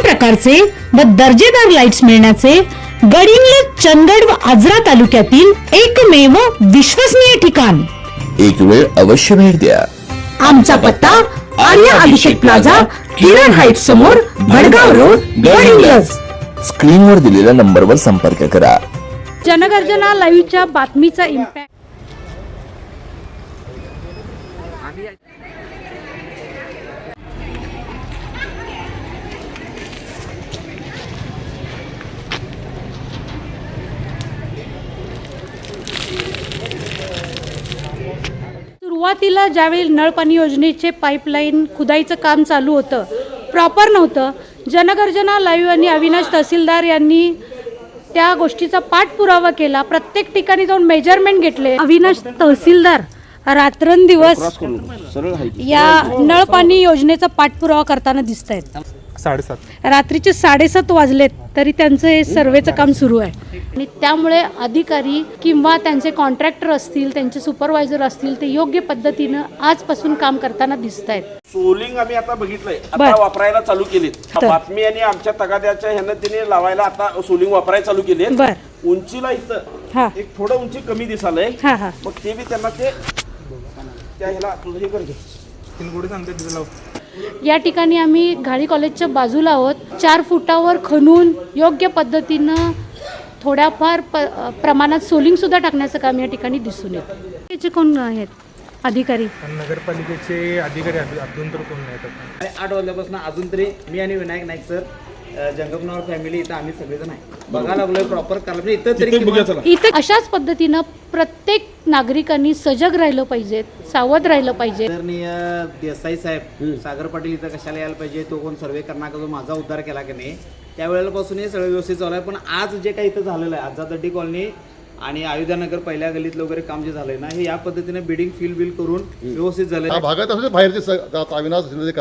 उत्तम प्रकारचे व दर्जेदार लाईट्स मिळण्याचे गडिंग्लज चंदगड व आजरा तालुक्यातील एकमेव विश्वसनीय ठिकाण. एक वेळ अवश्य भेट द्या. आमचा पत्ता आर्या अभिषेक प्लाझा किरण हाईट समोर भडगाव रोड गडिंग्लज स्क्रीनवर दिलेल्या नंबरवर संपर्क करा. जनगर्जना लाईव्हच्या बातमीचा इम्पॅक्ट सुरुवातीला ज्यावेळी नळपाणी योजनेचे पाईपलाईन खुदाईचं काम चालू होतं प्रॉपर नव्हतं जनगर्जना लाईव्ह आणि अविनाश तहसीलदार यांनी त्या गोष्टीचा पाठपुरावा केला. प्रत्येक ठिकाणी जाऊन मेजरमेंट घेतले. अविनाश तहसीलदार रात्रंदिवस या नळपाणी योजनेचा पाठपुरावा करताना दिसत आहेत साडेसात. रात्रीचे साडेसात वाजलेत तरी त्यांचं हे सर्वेचं काम सुरू आहे. आणि त्यामुळे अधिकारी किंवा त्यांचे कॉन्ट्रॅक्टर असतील त्यांचे सुपरवायझर असतील ते योग्य पद्धतीनं आजपासून काम करताना दिसत आहेत सोलिंग आम्ही आता बघितलंय. बर. आता वापरायला चालू केलीत. तर. बातमी आणि आमच्या तगाद्याच्या ह्यानं तिने लावायला आता सोलिंग वापरायला चालू केली बर. उंचीला हा. इथं एक थोडं उंची कमी दिसालय. हा हा. मग ते बी त्यांना ते त्या ह्याला तुझं हे कर घे. तीन गोडी सांगते तिथं लाव. या ठिकाणी आम्ही घाडी कॉलेजच्या बाजूला आहोत. चार फुटावर खणून योग्य पद्धतीनं थोड्याफार प प्रमाणात सोलिंग सुद्धा टाकण्याचं काम या ठिकाणी दिसून येतं. त्याचे कोण आहेत? अधिकारी. नगरपालिकेचे अधिकारी अजून तर कोण. आणि आठ वाजल्यापासून अजून तरी मी आणि विनायक नाईक सर जंगमनावर फॅमिली इथं आम्ही सगळेजण आहे. बघायला लागलोय प्रॉपर करायला म्हणजे इथं तरी किमान- इथे अशाच पद्धतीनं प्रत्येक नागरिकांनी सजग राहिलं पाहिजेत सावध राहिलं पाहिजे. आदरणीय देसाई साहेब सागर पाटील इथं कशाला यायला पाहिजे तो कोण सर्वे करणार का जो माझा उद्धार केला की नाही? त्यावेळेपासून हे सगळं व्यवस्थित चालू आहे पण आज जे काही इथं झालेलं आहे आझादड्डी कॉलनी आणि अयोध्यानगर पहिल्या गलीतलं वगैरे काम जे झालंय ना हे या पद्धतीने बिल्डिंग फिल बिल करून व्यवस्थित झालंय हा भागात असू दे बाहेरचे स- आता अविनाश शिंदे जे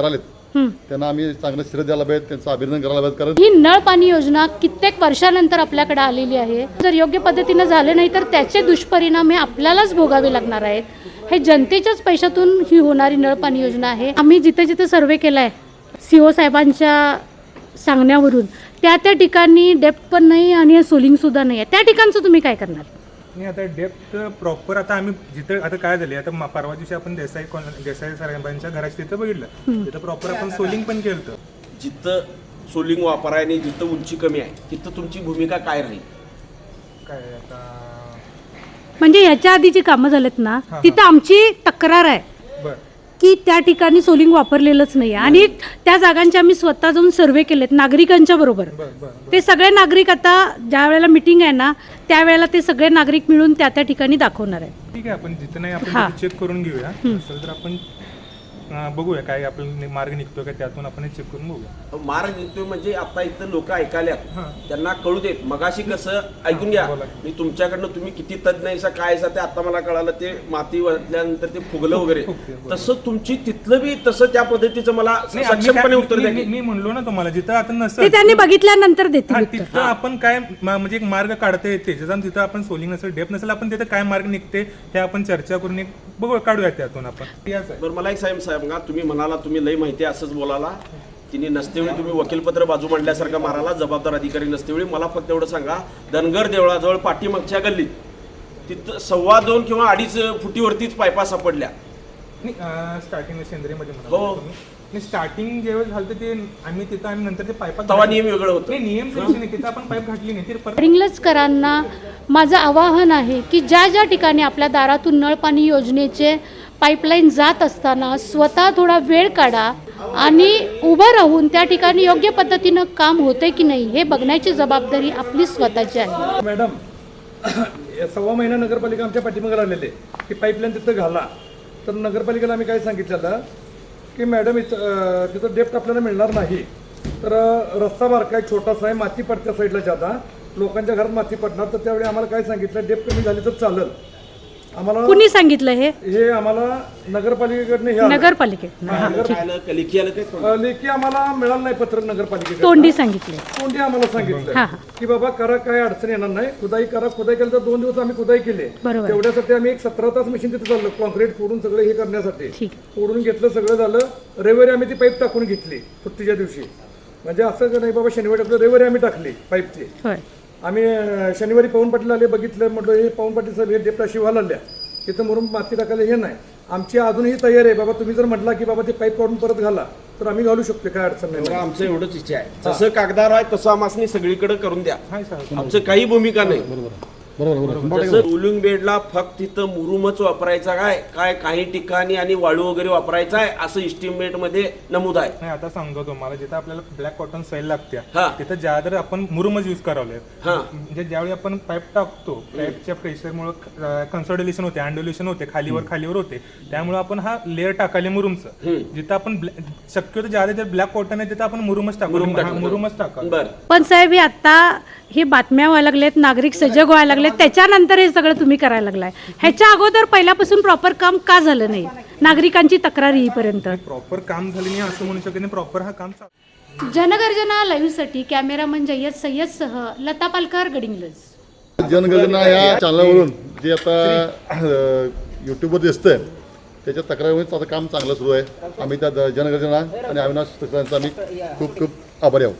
त्यांना आम्ही चांगलं श्रेय द्यायला पाहिजे त्यांचं अभिनंदन करायला पाहिजे कारण ही नळ पाणी योजना कित्येक वर्षानंतर आपल्याकडे आलेली आहे. जर योग्य पद्धतीनं झाले नाही तर त्याचे दुष्परिणाम हे आपल्यालाच भोगावे लागणार आहेत. हे जनतेच्याच पैशातून ही होणारी नळ पाणी योजना आहे. आम्ही जिथे जिथे सर्वे केला आहे सी ओ साहेबांच्या सांगण्यावरून त्या त्या ठिकाणी डेप्थ पण नाही आणि सोलिंगसुद्धा नाही आहे. त्या ठिकाणचं तुम्ही काय करणार? नाही आता डेप्थ प्रॉपर आता आम्ही जिथं आता काय झाले आता मा- परवा दिवशी आपण देसाई कॉलनी देसाई साहेबांच्या घराच्या तिथं बघितलं. तिथं प्रॉपर आपण सोलिंग पण केलं होतं. जिथं सोलिंग वापराय आणि जिथं उंची कमी आहे तिथं तुमची भूमिका काय राहील? काय आता? म्हणजे याच्या आधी जी कामं झालेत ना तिथं आमची तक्रार आहे. की त्या ठिकाणी सोलिंग वापरलेलंच नाही आणि त्या जागांचे आम्ही स्वतः जाऊन सर्वे केलेत नागरिकांच्या बरोबर. बर बर ते सगळे नागरिक आता ज्या वेळेला मिटिंग आहे ना त्यावेळेला ते सगळे नागरिक मिळून त्या त्या ठिकाणी दाखवणार आहे ठीक आहे आपण जिथं नाही हा. आपण चेक करून घेऊया. असेल तर आपण बघूया काय आपल्याला मार्ग निघतो का त्यातून आपण चेक करून बघूया मार्ग निघतोय म्हणजे आता इथं लोक ऐकाल्यात हां. त्यांना कळू देत मगाशी कसं ऐकून घ्या बोला. मी तुमच्याकडनं तुम्ही किती तज्ञ आहेसा काय आहेसा ते आता मला कळालं ते माती वाटल्यानंतर ते फुगलं वगैरे फुगते, बरोबर. तसं तुमची तिथलं बी तसं त्या पद्धतीचं मला नाही, आम्ही सक्षमपणे काय- उत्तर द्या मी- की. मी म्हणलो ना तुम्हाला जिथं आता ते नसेल त्यांनी बघितल्यानंतर देतील हा, उत्तर. तिथं आपण काय म- म्हणजे एक मार्ग काढता येते ज्याचा तिथं आपण सोलिंग नसेल डेप नसेल आपण तिथं काय मार्ग निघते हे आपण चर्चा करून एक बघू काढूया त्यातून आपण याच आहे बरं मला एक साहेब साहेब का तुम्ही म्हणाला तुम्ही लई माहिती आहे असंच बोलाला. तिने नसतेवेळी तुम्ही वकीलपत्र बाजू मांडल्यासारखं माराला जबाबदार अधिकारी नसतेवेळी. मला फक्त एवढं सांगा धनगर देवळाजवळ पाठीमागच्या गल्लीत तिथं सव्वा दोन किंवा अडीच फुटीवरतीच पायपा सापडल्या. स्टार्टिंग सेंद्रियमध्ये हो. स्टार्टिंग जेव्हा झालं ते आम्ही तिथं आणि नंतर ते पाईप तवा नियम वेगळं होतं. नाही नियम नाही तिथं आपण पाईप घातली नाही ते परत रिंगलजकरांना माझं आवाहन आहे की ज्या ज्या ठिकाणी आपल्या दारातून नळपाणी योजनेचे पाईपलाईन जात असताना स्वतः थोडा वेळ काढा आणि उभं राहून त्या ठिकाणी योग्य पद्धतीनं काम होते की नाही हे बघण्याची जबाबदारी आपली स्वतःची आहे. मॅडम सव्वा महिना नगरपालिका आमच्या पाठीमागे राहिलेले की पाईपलाईन तिथं घाला. तर नगरपालिकेला आम्ही काय सांगितलं की मॅडम इथं तिथं डेप्ट आपल्याला मिळणार नाही. तर रस्ता बारकाय छोटासा आहे माती पडत्या साईडला ज्यादा. लोकांच्या घरात माती पडणार तर त्यावेळी आम्हाला काय सांगितलं? डेप कमी झाली तर चालेल. आम्हाला कुणी सांगितलं हे? हे आम्हाला नगरपालिकेकडनं हे आलं. नगरपालिकेत हा, नगर- काय आलं, क- लेखी आलं काय अ, लेखी आम्हाला मिळालं नाही पत्र नगरपालिकेकडे तोंडी सांगितले. तोंडी आम्हाला हा, सांगितलं. हा. की बाबा करा काय अडचण येणार नाही. खुदाई करा. खुदाई केलं तर दोन दिवस आम्ही खुदाई केली. बरोबर. तेवढ्यासाठी आम्ही एक सतरा तास मशीन तिथे चाललो. कॉन्क्रीट फोडून सगळं हे करण्यासाठी. ठीक. फोडून घेतलं सगळं झालं. रविवारी आम्ही ती पाईप टाकून घेतली सुट्टीच्या दिवशी. म्हणजे असं का नाही बाबा शनिवारी टाकलं रविवारी आम्ही टाकली पाईपची होय. आम्ही शनिवारी पवन पाटील आले बघितलं म्हटलं हे पवन पाटील साहेब हे डेप्टा शिवाला आल्या तिथं म्हणून माती टाकायला हे नाही. आमची अजूनही तयारी आहे बाबा तुम्ही जर म्हटला की बाबा ते पाईप काढून परत घाला तर आम्ही घालू शकतो काय अडचण नाही. आमचं एवढंच इच्छा आहे. जसं कागदार आहे तसं आमासनी सगळीकडे करून द्या. आमचं काही भूमिका नाही. बरोबर बरोबर जसं रुलिंग बेडला फक्त तिथं मुरुमच वापरायचा काय? काय काही ठिकाणी आणि वाळू वगैरे वापरायचा आहे? असं इस्टिमेटमध्ये नमूद आहे. नाही आता सांगतो तुम्हाला जिथं आपल्याला ब्लॅक कॉटन सैल लागते हा. तिथं ज्यादा आपण मुरुमच यूज करावले हा. म्हणजे ज्यावेळी आपण पाईप टाकतो पाईपच्या प्रेशरमुळे कन्सोलिडेशन होते अँडोल्युशन होते खालीवर खालीवर होते. त्यामुळे आपण हा लेअर टाकाले मुरुमचं. जिथं आपण ब्लॅ- शक्यतो ज्यादा जर ब्लॅक कॉटन आहे तिथं आपण मुरुमच टाकू. मुरुम हा, टाकलं. मुरुमच टाका. बर. पण साहेब हे आता हे बातम्या व्हायला लागलेत नागरिक सजग व्हायला लागलेत. त्याच्यानंतर हे सगळं तुम्ही करायला लागलाय. ह्याच्या अगोदर पहिल्यापासून प्रॉपर काम का झालं नाही? नागरिकांची तक्रार येईपर्यंत. प्रॉपर काम झाले नाही असं म्हणू शकत नाही. प्रॉपर हा काम चालू जनगर्जना लाईव्हसाठी कॅमेरामन जय्यद सय्यदसह लता पालकर गडिंग्लज जनगणना या चॅनलवरून जे आता यूट्यूबवर दिसतंय त्याच्या तक्रारीमुळे आता काम चांगलं सुरू आहे. आम्ही त्या जनगणना आणि अविनाश तक्रारांचा आम्ही खूप खूप आभारी आहोत.